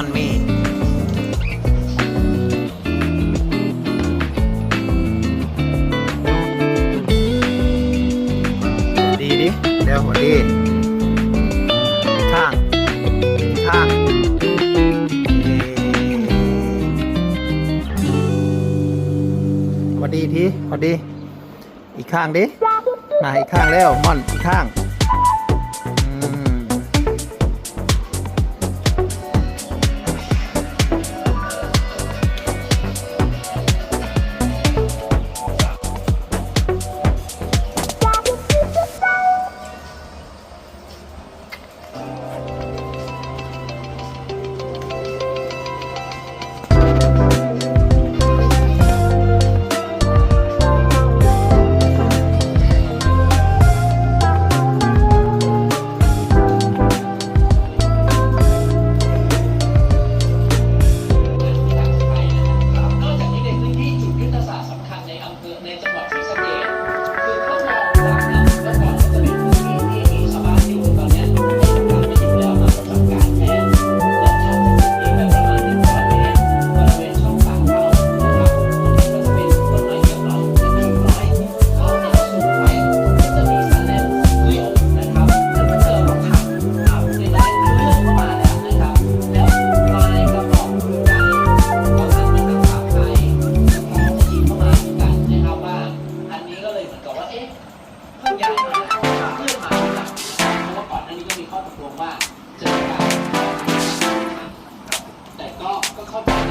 อนมฆดีดิเดี๋ยวหัวดีทางข้างพอดีทีพอดี อีกข้างดิมาอีกข้างแล้วม่อนอีกข้าง นอกจากนี้ในพื้นที่จุดยุทธศาสตร์สำคัญในอำเภอในจังหวัดศรีสะเกษี้ก็มีข้อตกลงว่าจะมีการแต่ก็ก็เข้าใจ